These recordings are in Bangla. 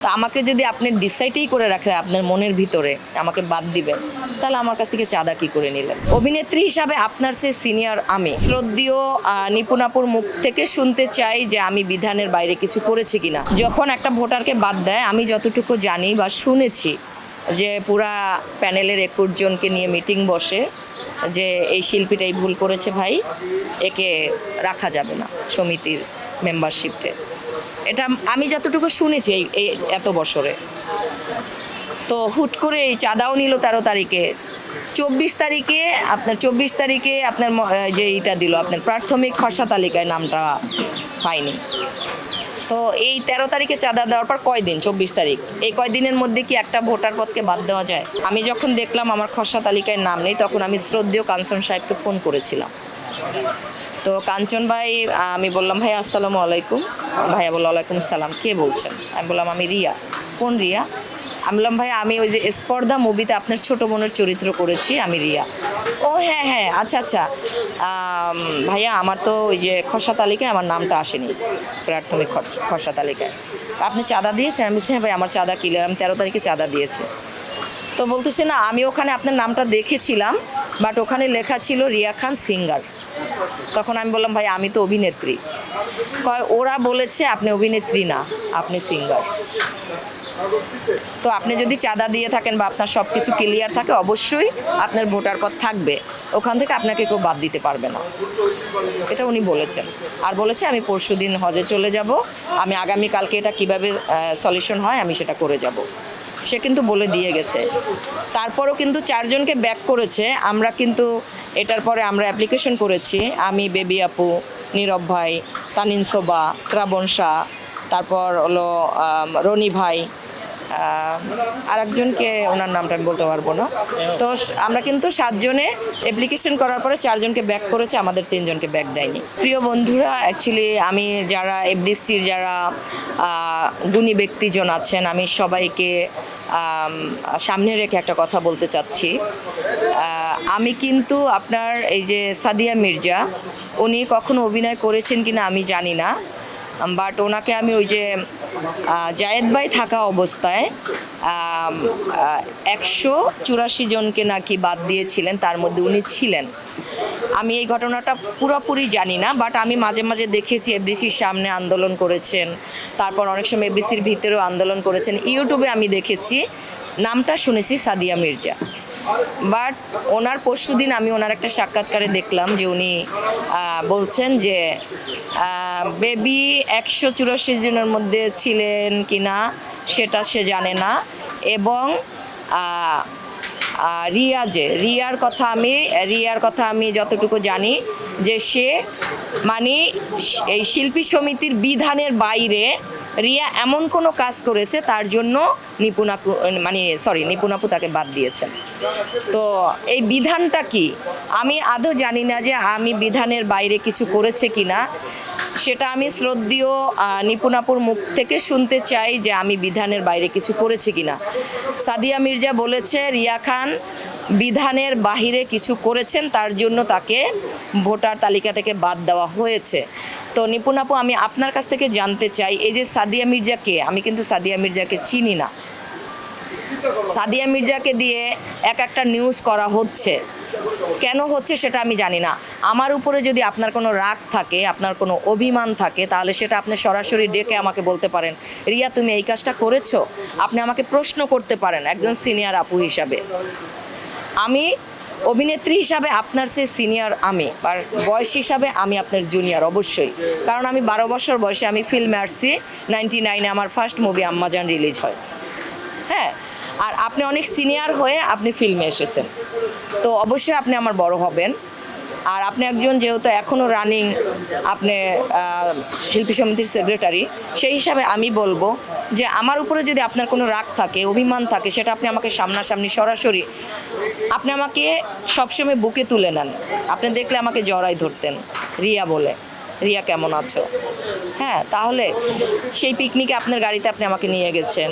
তো আমাকে যদি আপনি ডিসাইডই করে রাখেন আপনার মনের ভিতরে আমাকে বাদ দিবেন তাহলে আমার কাছ থেকে চাঁদা কি করে নিলেন? অভিনেত্রী হিসাবে আপনার সে সিনিয়র আমি। শ্রদ্ধীয় আহ, নিপুণাপুর মুখ থেকে শুনতে চাই যে আমি বিধানের বাইরে কিছু করেছি কিনা। যখন একটা ভোটারকে বাদ দেয় আমি যতটুকু জানি বা শুনেছি যে পুরা প্যানেলের একুশ জনকে নিয়ে মিটিং বসে যে এই শিল্পীটাই ভুল করেছে ভাই একে রাখা যাবে না সমিতির মেম্বারশিপে এটা আমি যতটুকু শুনেছি এই এত বছরে। তো হুট করে এই চাঁদাও নিল তেরো তারিখে। চব্বিশ তারিখে আপনার চব্বিশ তারিখে আপনার যে এইটা দিল, আপনার প্রাথমিক খসড়া তালিকায় নামটা পাইনি তো এই তেরো তারিখে চাঁদা দেওয়ার পর কয়দিন? চব্বিশ তারিখ। এই কয়দিনের মধ্যে কি একটা ভোটার পদকে বাদ দেওয়া যায়? আমি যখন দেখলাম আমার খসড়া তালিকায় নাম নেই, তখন আমি শ্রদ্ধেয় কাঞ্চন সাহেবকে ফোন করেছিলাম। তো কাঞ্চন ভাই আমি বললাম, ভাই, আসসালামু আলাইকুম। ভাইয়া বলল, ওয়ালাইকুম সালাম। কে বলছেন? আমি বললাম, আমি রিয়া। কোন রিয়া? আমি বললাম, ভাই, আমি ওই যে স্পর্ধা মুভিতে আপনার ছোট বোনের চরিত্র করেছি, আমি রিয়া। ও হ্যাঁ হ্যাঁ আচ্ছা আচ্ছা। ভাইয়া, আমার তো ওই যে খসা তালিকায় আমার নামটা আসেনি, প্রাথমিক খস- তালিকায়। আপনি চাঁদা দিয়েছেন? আমি হ্যাঁ ভাই, আমার চাঁদা কিনলাম আমি তেরো তারিখে চাঁদা দিয়েছি। তো বলতেছে, না, আমি ওখানে আপনার নামটা দেখেছিলাম বাট ওখানে লেখা ছিল রিয়া খান সিঙ্গার তখন আমি বললাম, ভাই, আমি তো অভিনেত্রী। কয়, ওরা বলেছে আপনি অভিনেত্রী না, আপনি সিঙ্গার তো আপনি যদি চাঁদা দিয়ে থাকেন বা আপনার সব কিছু ক্লিয়ার থাকে, অবশ্যই আপনার ভোটার পদ থাকবে। ওখান থেকে আপনাকে কেউ বাদ দিতে পারবে না। এটা উনি বলেছেন। আর বলেছে, আমি পরশু দিন হজে চলে যাব। আমি আগামীকালকে এটা কীভাবে সলিউশন হয়, আমি সেটা করে যাব। সে কিন্তু বলে দিয়ে গেছে। তারপরও কিন্তু চারজনকে ব্যাক করেছে। আমরা কিন্তু এটার পরে আমরা অ্যাপ্লিকেশন করেছি। আমি, বেবি আপু, নীরব ভাই, তানিন সোবা শ্রাবণ শাহ, তারপর হলো রনি ভাই আর একজনকে ওনার নামটা বলতে পারব না। তো আমরা কিন্তু সাতজনে অ্যাপ্লিকেশন করার পরে চারজনকে ব্যাক করেছে, আমাদের তিনজনকে ব্যাক দেয়নি। প্রিয় বন্ধুরা অ্যাকচুয়ালি আমি যারা এফডিসির যারা গুণী ব্যক্তিজন আছেন, আমি সবাইকে সামনে রেখে একটা কথা বলতে চাচ্ছি। আমি কিন্তু আপনার এই যে সাদিয়া মির্জা, উনি কখনো অভিনয় করেছেন কিনা আমি জানি না, বাট ওনাকে আমি ওই যে জায়েদ ভাই থাকা অবস্থায় একশো চুরাশি জনকে নাকি বাদ দিয়েছিলেন, তার মধ্যে উনি ছিলেন। আমি এই ঘটনাটা পুরোপুরি জানি না বাট আমি মাঝে মাঝে দেখেছি এফডিসির সামনে আন্দোলন করেছেন, তারপর অনেক সময় এফডিসির ভিতরেও আন্দোলন করেছেন। ইউটিউবে আমি দেখেছি, নামটা শুনেছি সাদিয়া মির্জা। বাট ওনার পরশু দিন আমি ওনার একটা সাক্ষাৎকারে দেখলাম যে উনি বলছেন যে বেবি একশো চুরাশি জনের মধ্যে ছিলেন কি না সেটা সে জানে না এবং রিয়া যে, রিয়ার কথা আমি, রিয়ার কথা আমি যতটুকু জানি যে সে মানে এই শিল্পী সমিতির বিধানের বাইরে রিয়া এমন কোনো কাজ করেছে তার জন্য নিপুণাপু মানে সরি নিপুণাপু তাকে বাদ দিয়েছেন। তো এই বিধানটা কি? আমি আদৌ জানি না যে আমি বিধানের বাইরে কিছু করেছে কিনা। সেটা আমি শ্রদ্ধীয় নিপুণাপুর মুখ থেকে শুনতে চাই যে আমি বিধানের বাইরে কিছু করেছি কিনা। সাদিয়া মির্জা বলেছে, রিয়া খান বিধানের বাহিরে কিছু করেছেন, তার জন্য তাকে ভোটার তালিকা থেকে বাদ দেওয়া হয়েছে। তো নিপুণাপু, আমি আপনার কাছ থেকে জানতে চাই, এই যে সাদিয়া মির্জা কে আমি কিন্তু সাদিয়া মির্জাকে চিনি না। সাদিয়া মির্জাকে দিয়ে এক একটা নিউজ করা হচ্ছে। কেন হচ্ছে সেটা আমি জানি না। আমার উপরে যদি আপনার কোনো রাগ থাকে, আপনার কোনো অভিমান থাকে, তাহলে সেটা আপনি সরাসরি ডেকে আমাকে বলতে পারেন। রিয়া, তুমি এই কাজটা করেছ? আপনি আমাকে প্রশ্ন করতে পারেন একজন সিনিয়র আপু হিসাবে। আমি অভিনেত্রী হিসাবে আপনার সে সিনিয়র আমি, আর বয়স হিসাবে আমি আপনার জুনিয়র, অবশ্যই। কারণ আমি বারো বছর বয়সে আমি ফিল্মে আসছি নাইনটি নাইনে আমার ফার্স্ট মুভি আম্মাজান রিলিজ হয়। হ্যাঁ আর আপনি অনেক সিনিয়র হয়ে আপনি ফিল্মে এসেছেন। তো অবশ্যই আপনি আমার বড় হবেন। আর আপনি একজন যেহেতু এখনও রানিং আপনি শিল্পী সমিতির সেক্রেটারি সেই হিসাবে আমি বলব যে আমার উপরে যদি আপনার কোনো রাগ থাকে, অভিমান থাকে, সেটা আপনি আমাকে সামনাসামনি, সরাসরি আপনি আমাকে সবসময় বুকে তুলে নেন। আপনি দেখলে আমাকে জড়াই ধরতেন, রিয়া বলে। রিয়া কেমন আছো? হ্যাঁ তাহলে সেই পিকনিকে আপনার গাড়িতে আপনি আমাকে নিয়ে গেছেন।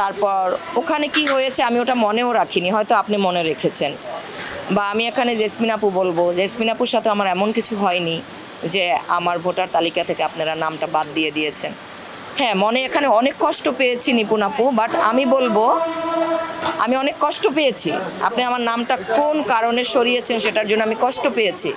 তারপর ওখানে কি হয়েছে আমি ওটা মনেও রাখিনি, হয়তো আপনি মনে রেখেছেন। বা আমি এখানে জেসমিন আপু বলব, জেসমিন আপুর সাথে আমার এমন কিছু হয়নি যে আমার ভোটার তালিকা থেকে আপনারা নামটা বাদ দিয়ে দিয়েছেন। হ্যাঁ মনে এখানে অনেক কষ্ট পেয়েছি নিপুণ আপু বাট আমি বলব, আমি অনেক কষ্ট পেয়েছি। আপনি আমার নামটা কোন কারণে সরিয়েছেন সেটার জন্য আমি কষ্ট পেয়েছি।